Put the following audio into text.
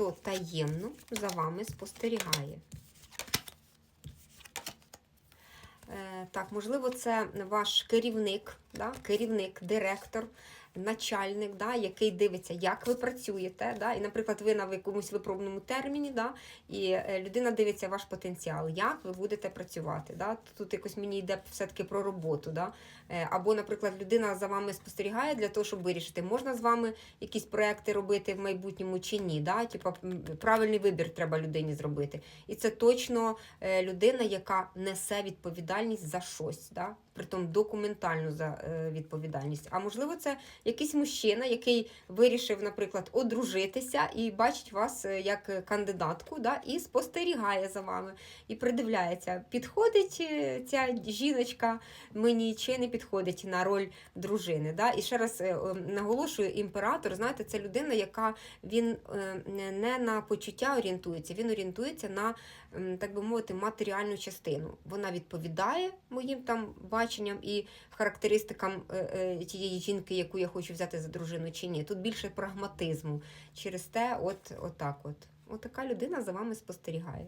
хто таємно за вами спостерігає. Е, Так, можливо, це ваш керівник, да? керівник, директор, начальник, да? який дивиться, як ви працюєте. Да? І, наприклад, ви на якомусь випробному терміні, да? і е, людина дивиться ваш потенціал, як ви будете працювати. Да? Тут якось мені йде все-таки про роботу. Да? Е, Або, наприклад, людина за вами спостерігає для того, щоб вирішити, можна з вами якісь проекти робити в майбутньому чи ні. Да? Типа, правильний вибір треба людині зробити. І це точно е, людина, яка несе відповідальність за щось, да? Притом документальну за е, відповідальність. А можливо, це якийсь мужчина, який вирішив, наприклад, одружитися і бачить вас е, як кандидатку, да? і спостерігає за вами, і придивляється, підходить е, ця жіночка мені чи не підходить на роль дружини. Да? І ще раз наголошую, імператор, знаєте, це людина, яка він не на почуття орієнтується, він орієнтується на, так би мовити, матеріальну частину. Вона відповідає моїм там баченням і характеристикам е, е, тієї жінки, яку я хочу взяти за дружину чи ні. Тут більше прагматизму. Через те, от, от так от. От людина за вами спостерігає.